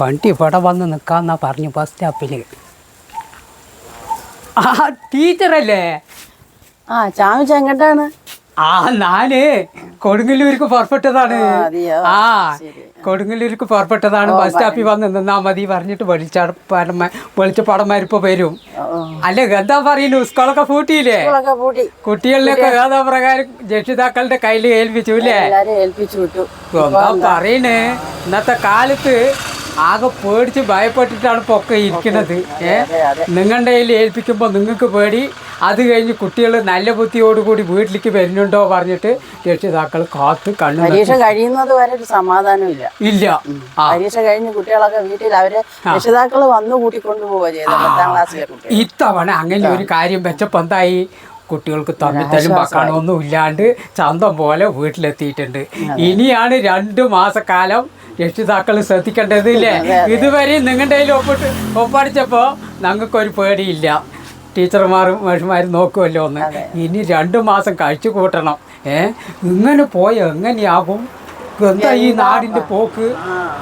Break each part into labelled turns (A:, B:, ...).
A: വണ്ടി ഇവിടെ വന്ന് നിൽക്കാന്നാ പറഞ്ഞു ബസ് സ്റ്റോപ്പിൽ ആ ടീച്ചറല്ലേ
B: ആ ചാമിച്ച എങ്ങോട്ടാണ്?
A: ആ ഞാൻ കൊടുങ്ങല്ലൂർക്ക് പുറപ്പെട്ടതാണ്.
B: ആ.
A: കൊടുങ്ങല്ലൂർക്ക് പുറപ്പെട്ടതാണ്. ബസ് സ്റ്റാപ്പിൽ വന്ന് നിന്നാ മതി പറഞ്ഞിട്ട് വെളിച്ചാടന്മാർ വെളിച്ചപ്പാടന്മാരിപ്പോ വരും. അല്ലെ എന്താ പറയുന്നു? സ്കൂളൊക്കെ പൂട്ടിയില്ലേ? കുട്ടികളിലൊക്കെ ഏതാ പ്രകാരം രക്ഷിതാക്കളുടെ കയ്യിൽ ഏൽപ്പിച്ചു അല്ലേ? എന്താ പറയണേ? ഇന്നത്തെ കാലത്ത് ആകെ പേടിച്ച് ഭയപ്പെട്ടിട്ടാണ് പൊക്കെ ഇരിക്കുന്നത്
B: ഏഹ്
A: നിങ്ങളുടെ കയ്യിൽ ഏൽപ്പിക്കുമ്പോൾ നിങ്ങൾക്ക് പേടി അത് കഴിഞ്ഞ് കുട്ടികൾ നല്ല ബുദ്ധിയോടുകൂടി വീട്ടിലേക്ക് വരുന്നുണ്ടോ പറഞ്ഞിട്ട് രക്ഷിതാക്കൾ കാത്ത് കണ്ണു
B: പരീക്ഷ കഴിയുന്നത് വരെ ഒരു സമാധാനമില്ല.
A: ഇല്ല.
B: പരീക്ഷ കഴിഞ്ഞ് കുട്ടികളൊക്കെ വീട്ടിൽ അവർ രക്ഷിതാക്കൾ വന്നു കൂട്ടിക്കൊണ്ടു പോവുക ചെയ്തത് പത്താം ക്ലാസ്സിലെ
A: ഇത്തവണ അങ്ങനെ ഒരു കാര്യം വെച്ചപ്പോൾ എന്തായി? കുട്ടികൾക്ക് തരും മക്കളൊന്നും ഇല്ലാണ്ട് ചന്തം പോലെ വീട്ടിലെത്തിയിട്ടുണ്ട്. ഇനിയാണ് രണ്ട് മാസക്കാലം രക്ഷിതാക്കൾ ശ്രദ്ധിക്കേണ്ടത് ഇല്ലേ ഇതുവരെ നിങ്ങളുടെ കയ്യിൽ ഒപ്പിട്ട് ഒപ്പടിച്ചപ്പോൾ ഞങ്ങൾക്കൊരു പേടിയില്ല. ടീച്ചർമാരും മനുഷ്യന്മാരും നോക്കുമല്ലോ ഒന്ന്. ഇനി രണ്ട് മാസം കഴിച്ചു കൂട്ടണം. ഏ? ഇങ്ങനെ പോയ എങ്ങനെയാകും? എന്താ ഈ നാടിന്റെ പോക്ക്?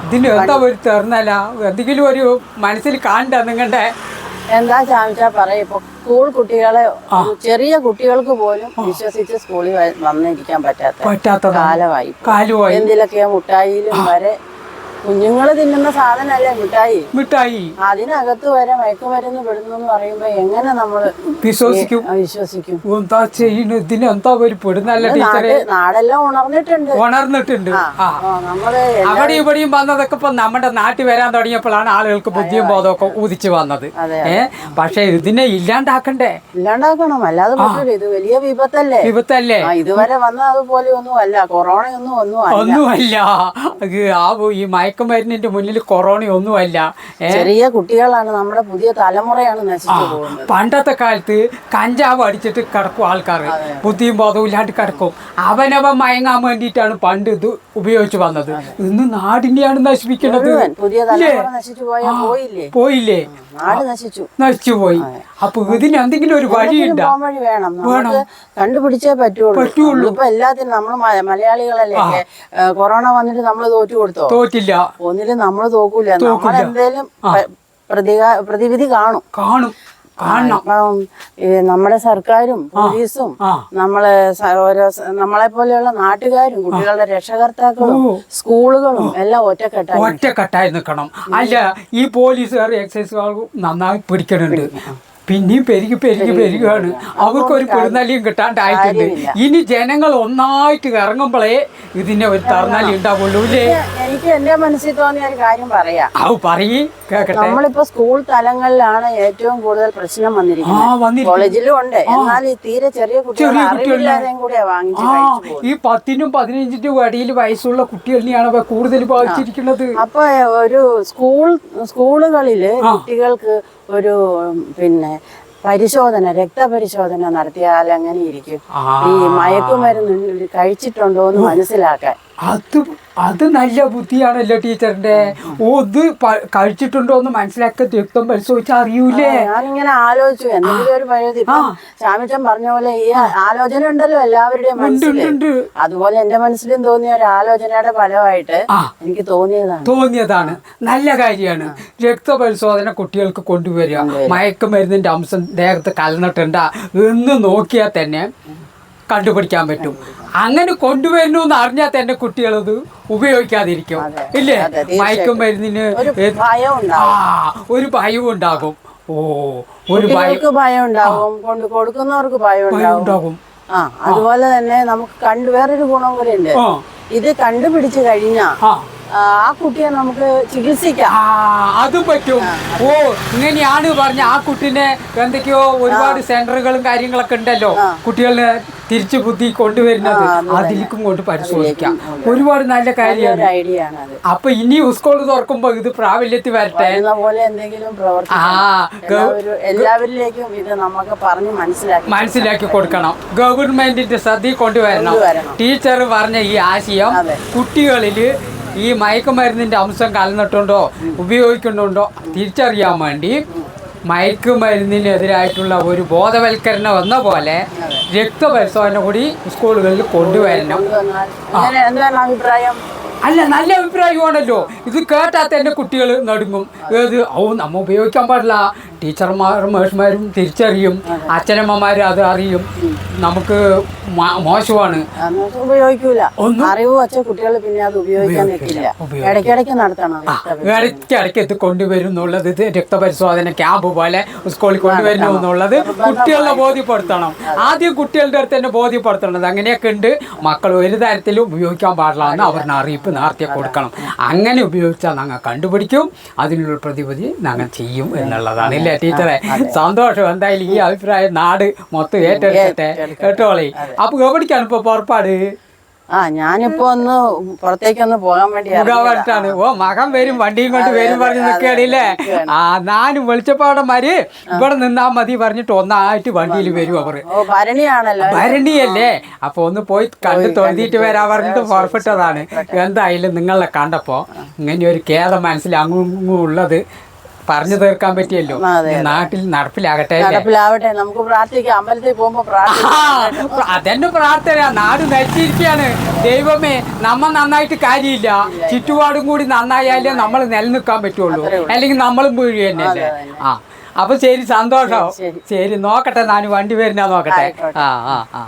A: ഇതിന് എന്താ ഒരു തെറന്നല്ല എന്തെങ്കിലും ഒരു മനസ്സിൽ കാണണ്ട നിങ്ങളുടെ
B: എന്താ ചാമിച്ചാ പറയാ ഇപ്പൊ സ്കൂൾ കുട്ടികളെ ചെറിയ കുട്ടികൾക്ക് പോലും വിശ്വസിച്ച് സ്കൂളിൽ വന്നിരിക്കാൻ പറ്റാത്ത കാലുമായി എന്തിലൊക്കെയാ മുട്ടായിലും വരെ കുഞ്ഞുങ്ങൾ തിന്നുന്ന സാധനല്ലേ മിഠായി?
A: മിഠായി.
B: അതിനകത്ത് വരെ മയക്കുമരുന്ന് പെടുന്നു പറയുമ്പോ എങ്ങനെ നമ്മൾ
A: വിശ്വസിക്കും.
B: വിശ്വസിക്കും.
A: എന്താ ചെയ്യുന്നു? ഇതിന് എന്താ ഒരു പെടുന്നല്ല ടീച്ചറെ?
B: നാട് നാടെല്ലാം ഉണർന്നിട്ടുണ്ട്.
A: ഉണർന്നിട്ടുണ്ട്.
B: നമ്മൾ
A: അവിടെ ഇവിടെയും വന്നതൊക്കെ ഇപ്പൊ നമ്മുടെ നാട്ടിൽ വരാൻ തുടങ്ങിയപ്പോഴാണ് ആളുകൾക്ക് ബുദ്ധിയും ബോധമൊക്കെ ഉദിച്ചു വന്നത്.
B: അതെ,
A: ഏ? പക്ഷെ ഇതിനെ ഇല്ലാണ്ടാക്കണ്ടേ?
B: ഇല്ലാണ്ടാക്കണം. അല്ലാതെ ഇത് വലിയ വിപത്തല്ലേ?
A: വിപത്തല്ലേ?
B: ഇതുവരെ വന്ന അതുപോലെ ഒന്നും അല്ല കൊറോണ ഒന്നും ഒന്നും
A: ഒന്നുമല്ല. അല്ല ആ ഈ മയക്കുമരുന്നിന്റെ മുന്നിൽ കൊറോണ ഒന്നുമല്ല ഏ?
B: ചെറിയ കുട്ടികളാണ് നമ്മുടെ പുതിയ തലമുറയാണ് നശിച്ചു പോകുന്നത്.
A: പണ്ടത്തെ കാലത്ത് കഞ്ചാവ് അടിച്ചിട്ട് കിടക്കും ആൾക്കാർ ബുദ്ധിയും ബോധവും ഇല്ലാണ്ട് കിടക്കും. അവനവൻ മയങ്ങാൻ വേണ്ടിയിട്ടാണ് പണ്ട് ഇത് ഉപയോഗിച്ച് വന്നത്. ഇന്ന് നാടിനെയാണ് നശിപ്പിക്കുന്നത്.
B: പോയില്ലേ? നശിച്ചു.
A: പോയി. അപ്പൊ ഇതിന് എന്തെങ്കിലും ഒരു വഴിയുണ്ടോ?
B: വഴി വേണം. കണ്ടുപിടിച്ചേ പറ്റുള്ളൂ. ഇപ്പൊ എല്ലാത്തിനും നമ്മൾ മലയാളികളല്ലേ കൊറോണ വന്നിട്ട് നമ്മൾ തോറ്റു കൊടുത്തോ?
A: തോറ്റില്ല.
B: ഒന്നിലും നമ്മൾ തോക്കൂല. നമ്മളെന്തേലും പ്രതികാ പ്രതിവിധി കാണും.
A: കാണും. കാണണം.
B: ഈ നമ്മുടെ സർക്കാരും പോലീസും നമ്മളെ ഓരോ നമ്മളെ പോലെയുള്ള നാട്ടുകാരും കുട്ടികളുടെ രക്ഷകർത്താക്കളും സ്കൂളുകളും എല്ലാം ഒറ്റക്കെട്ടായി
A: ഒറ്റക്കെട്ടായി നിൽക്കണം. അല്ല ഈ പോലീസുകാർ എക്സൈസുകാർ നന്നായി പിടിക്കണുണ്ട്. പിന്നെയും പെരുകി പെരുകി പെരുകയാണ് അവർക്കൊരു പെരുന്നാലിയും കിട്ടാണ്ടായിട്ടുണ്ട്. ഇനി ജനങ്ങൾ ഒന്നായിട്ട് ഇറങ്ങുമ്പോഴേ ഇതിന്റെ ഒരു തറന്നാലി ഉണ്ടാവുള്ളൂ
B: എനിക്ക് എന്റെ മനസ്സിൽ തോന്നിയ ഒരു കാര്യം പറയാം.
A: പറയേ. കേക്കട്ടെ.
B: നമ്മളിപ്പോ സ്കൂൾ തലങ്ങളിലാണ് ഏറ്റവും കൂടുതൽ പ്രശ്നം വന്നിരിക്കുന്നത്. കോളേജിലും ഉണ്ട്. എന്നാൽ ഈ തീരെ ചെറിയ കുട്ടികൾ.
A: ഈ പത്തിനും പതിനഞ്ചിനും ഇടയിൽ വയസ്സുള്ള കുട്ടികളിനെയാണ് കൂടുതൽ ബാധിച്ചിരിക്കുന്നത്.
B: അപ്പൊ ഒരു സ്കൂൾ സ്കൂളുകളിൽ കുട്ടികൾക്ക് ഒരു പിന്നെ പരിശോധന രക്തപരിശോധന നടത്തിയാൽ എങ്ങനെ ഇരിക്കും. ഈ മയക്കുമരുന്ന് കഴിച്ചിട്ടുണ്ടോ എന്ന് മനസ്സിലാക്കാൻ.
A: അത് അത് നല്ല ബുദ്ധിയാണല്ലോ ടീച്ചറിന്റെ. ഓ ഇത് കഴിച്ചിട്ടുണ്ടോ എന്ന് മനസ്സിലാക്കി രക്തം പരിശോധിച്ചാൽ അറിയൂലേ?
B: ഞാനിങ്ങനെ ആലോചിച്ചു. എന്തെങ്കിലും ഒരു പഴുതി ശ്യാമിച്ചൻ പറഞ്ഞ പോലെ ഈ ആലോചന ഉണ്ടല്ലോ എല്ലാവരുടെയും അതുപോലെ എന്റെ മനസ്സിലും തോന്നിയ ഒരു ആലോചനയുടെ ഫലമായിട്ട് എനിക്ക് തോന്നിയതാണ്.
A: തോന്നിയതാണ്. നല്ല കാര്യമാണ്. രക്തപരിശോധന കുട്ടികൾക്ക് കൊണ്ടുവരിക. മയക്കുമരുന്നിന്റെ അംശം ദേഹത്ത് കലർന്നിട്ടുണ്ടാ? എന്ന് നോക്കിയാൽ തന്നെ കണ്ടുപിടിക്കാൻ പറ്റും. അങ്ങനെ കൊണ്ടുവരുന്നു എന്ന് അറിഞ്ഞാൽ തന്നെ കുട്ടികളത് ഉപയോഗിക്കാതിരിക്കും. ഇല്ലേ? മയക്കും
B: മരുന്നിന്
A: ആ ഒരു ഭയവും ഉണ്ടാകും ഓ ഒരു ഭയം
B: കൊണ്ട് കൊടുക്കുന്നവർക്ക്
A: ഉണ്ടാകും
B: ആ അതുപോലെ തന്നെ നമുക്ക് കണ്ടു വേറൊരു ഗുണം കൂടെ ഉണ്ട്. ഇത് കണ്ടുപിടിച്ചു കഴിഞ്ഞാ
A: ആ
B: കുട്ടിയെ നമുക്ക് ചികിത്സിക്കാം.
A: അതും പറ്റും. ഓ ഇങ്ങനെയാണ് പറഞ്ഞ ആ കുട്ടിനെ എന്തൊക്കെയോ ഒരുപാട് സെന്ററുകളും കാര്യങ്ങളൊക്കെ ഉണ്ടല്ലോ കുട്ടികളെ തിരിച്ചു ബുദ്ധി കൊണ്ടുവരുന്നത്. അതിലേക്കും കൊണ്ട് പരിശോധിക്കാം. ഒരുപാട് നല്ല കാര്യമാണ്. അപ്പൊ ഇനി സ്കൂൾ തുറക്കുമ്പോ ഇത് പ്രാബല്യത്തിൽ വരട്ടെ.
B: പോലെ എന്തെങ്കിലും
A: ആ
B: എല്ലാവരിലേക്കും ഇത് നമുക്ക് പറഞ്ഞ് മനസ്സിലാക്കി
A: മനസ്സിലാക്കി കൊടുക്കണം. ഗവൺമെന്റിന്റെ ശ്രദ്ധയിൽ കൊണ്ടുവരണം. ടീച്ചർ പറഞ്ഞ ഈ ആശയം
B: കുട്ടികളിൽ
A: കുട്ടികളിൽ ഈ മയക്കുമരുന്നിന്റെ അംശം കലർന്നിട്ടുണ്ടോ ഉപയോഗിക്കുന്നുണ്ടോ തിരിച്ചറിയാൻ വേണ്ടി മയക്കുമരുന്നിനെതിരായിട്ടുള്ള ഒരു ബോധവൽക്കരണം എന്ന പോലെ രക്തപരിശോധന കൂടി സ്കൂളുകളിൽ കൊണ്ടുവരണം. അല്ല നല്ല അഭിപ്രായമാണല്ലോ. ഇത് കേട്ടാൽ തന്നെ കുട്ടികൾ നടുങ്ങും. ഏത്? ഓ നമ്മ ഉപയോഗിക്കാൻ പാടില്ല. ടീച്ചർമാരും മേഴ്സുമാരും തിരിച്ചറിയും. അച്ഛനമ്മമാരും അത് അറിയും. നമുക്ക് മോശമാണ്.
B: ഉപയോഗിക്കൂല. അറിവ് വെച്ച കുട്ടികൾ പിന്നെ അത് ഉപയോഗിക്കാൻ നിൽക്കില്ല. ഇടയ്ക്കിടയ്ക്ക് നടത്തണം
A: ഇടയ്ക്കിടയ്ക്ക് ഇത് കൊണ്ടുവരും എന്നുള്ളത് ഇത് രക്തപരിശോധന ക്യാമ്പ് പോലെ സ്കൂളിൽ കൊണ്ടുവരുന്നു എന്നുള്ളത് കുട്ടികളെ ബോധ്യപ്പെടുത്തണം. ആദ്യം കുട്ടികളുടെ അടുത്ത് തന്നെ ബോധ്യപ്പെടുത്തണം അങ്ങനെയൊക്കെ ഉണ്ട്. മക്കൾ ഒരു തരത്തിലും ഉപയോഗിക്കാൻ പാടില്ല എന്ന് അവരുടെ അറിയിപ്പ് നേരത്തെ കൊടുക്കണം. അങ്ങനെ ഉപയോഗിച്ചാൽ ഞങ്ങൾ കണ്ടുപിടിക്കും. അതിനുള്ള പ്രതിവിധി ഞങ്ങൾ ചെയ്യും എന്നുള്ളതാണ്. ഇല്ലേ ടീച്ചറെ സന്തോഷം. എന്തായാലും ഈ അഭിപ്രായം നാട് മൊത്തം ഏറ്റെടുക്കട്ടെ. കേട്ടോളേ. അപ്പൊ എവിടേക്കാണ് ഇപ്പൊ പുറപ്പാട്?
B: ആ ഞാനിപ്പോ ഒന്ന് പുറത്തേക്കൊന്ന് പോകാൻ വേണ്ടി
A: ഓ മകൻ വരും വണ്ടിയും കൊണ്ട് വരും പറഞ്ഞ് നിൽക്കുകയാണല്ലേ ആ നാനും വെളിച്ചപ്പാടന്മാര് ഇവിടെ നിന്നാ മതി പറഞ്ഞിട്ട് ഒന്നായിട്ട് വണ്ടിയിൽ വരും അവർ
B: ഭരണിയാണല്ലോ.
A: ഭരണിയല്ലേ? അപ്പൊ ഒന്ന് പോയി കണ്ട് തൊഴുതിയിട്ട് വരാ പറഞ്ഞിട്ട് പുറപ്പെട്ടതാണ്. എന്തായാലും നിങ്ങളെ കണ്ടപ്പോ ഇങ്ങനെ ഒരു ഖേദം മനസ്സിൽ അങ്ങും ഉള്ളത് പറഞ്ഞു തീർക്കാൻ പറ്റിയല്ലോ. നാട്ടിൽ നടപ്പിലാകട്ടെ
B: നടപ്പിലാവട്ടെ. നമുക്ക് പ്രാർത്ഥിക്കാം. അമ്പലത്തിൽ പോകുമ്പോ
A: അതെന്നെ പ്രാർത്ഥന. നാട് നശിച്ചിരിക്കുകയാണ് ദൈവമേ നമ്മ നന്നായിട്ട് കാര്യമില്ല. ചുറ്റുപാടും കൂടി നന്നായാലേ നമ്മൾ നിലനിൽക്കാൻ പറ്റുള്ളൂ അല്ലെങ്കിൽ നമ്മളും വീഴ് തന്നെയല്ലേ ആ അപ്പൊ ശരി സന്തോഷം.
B: ശരി.
A: ശരി. നോക്കട്ടെ ഞാൻ വണ്ടി വരുന്ന നോക്കട്ടെ. ആ ആ ആ.